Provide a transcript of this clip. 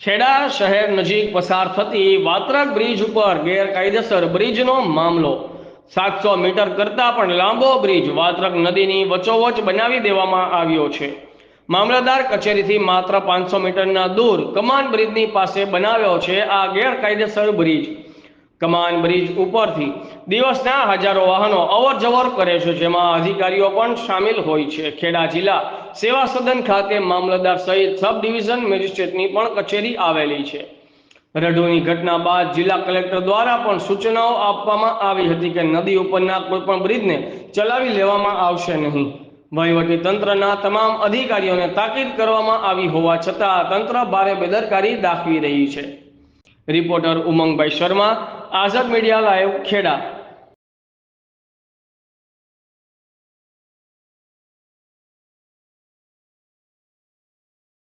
ખેડા શહેર નજીક પસાર થતી વાત્રક બ્રિજ ઉપર ગેરકાયદેસર બ્રિજનો મામલો. સાતસો મીટર કરતાં પણ લાંબો બ્રિજ વાત્રક નદીની વચોવચ બનાવી દેવામાં આવ્યો છે. મામલતદાર કચેરીથી માત્ર પાંચસો મીટરના દૂર કમાન બ્રિજની પાસે બનાવ્યો છે આ ગેરકાયદેસર બ્રિજ. કમાન બ્રિજ ઉપરથી દિવસના હજારો વાહનો અવર જવર કરે છે, જેમાં અધિકારીઓ પણ સામેલ હોય છે. ખેડા જિલ્લા સેવા સદન ખાતે મામલતદાર સહિત સબ ડિવિઝન મેજિસ્ટ્રેટની પણ કચેરી આવેલી છે. રઢોની ઘટના બાદ જિલ્લા કલેક્ટર દ્વારા પણ સૂચનાઓ આપવામાં આવી હતી કે નદી ઉપરના કોઈપણ બ્રિજને ચલાવી લેવામાં આવશે નહીં. વહીવટી તંત્રના તમામ અધિકારીઓને તાકીદ કરવામાં આવી હોવા છતાં તંત્ર ભારે બેદરકારી દાખવી રહી છે. Reporter Umangbhai Sharma, Azad media live, Kheda.